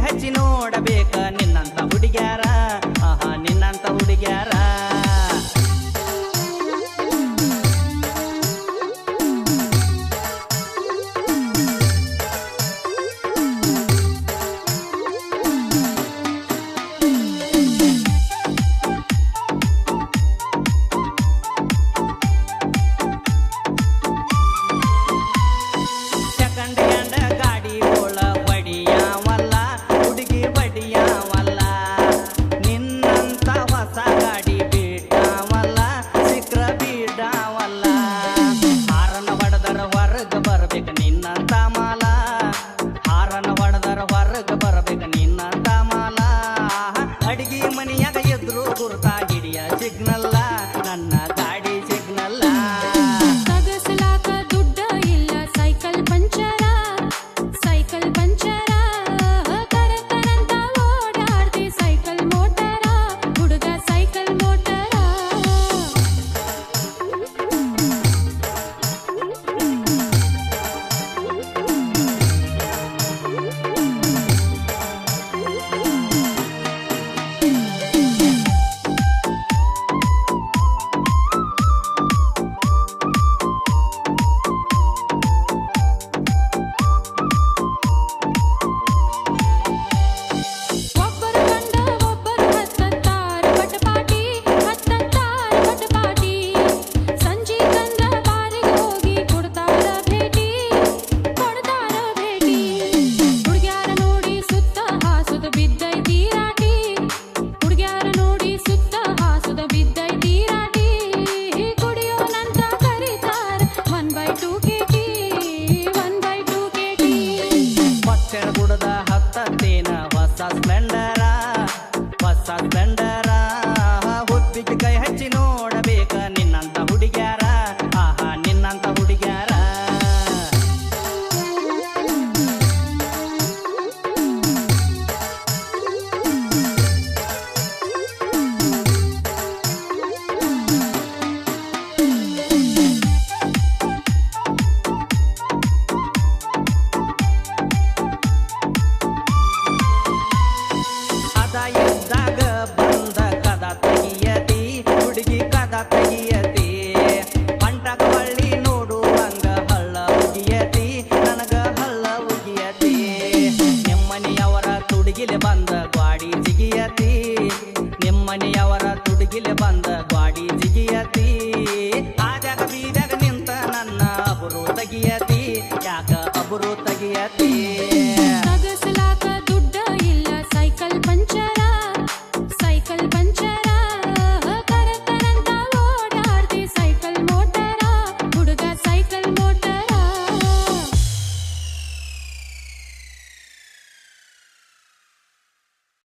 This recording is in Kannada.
ಹಚ್ಚಿ ನೋಡ ಇಲ್ಲೇ ಬಂದ ಗಾಡಿ ಜಿಗಿಯತಿ. ಆದಾಗ ಬೀದಾಗ ನಿಂತ ನನ್ನ ಅಬರು ತೆಗಿಯತಿ. ಯಾಕ ಅಬರು ತೆಗಿಯತಿ?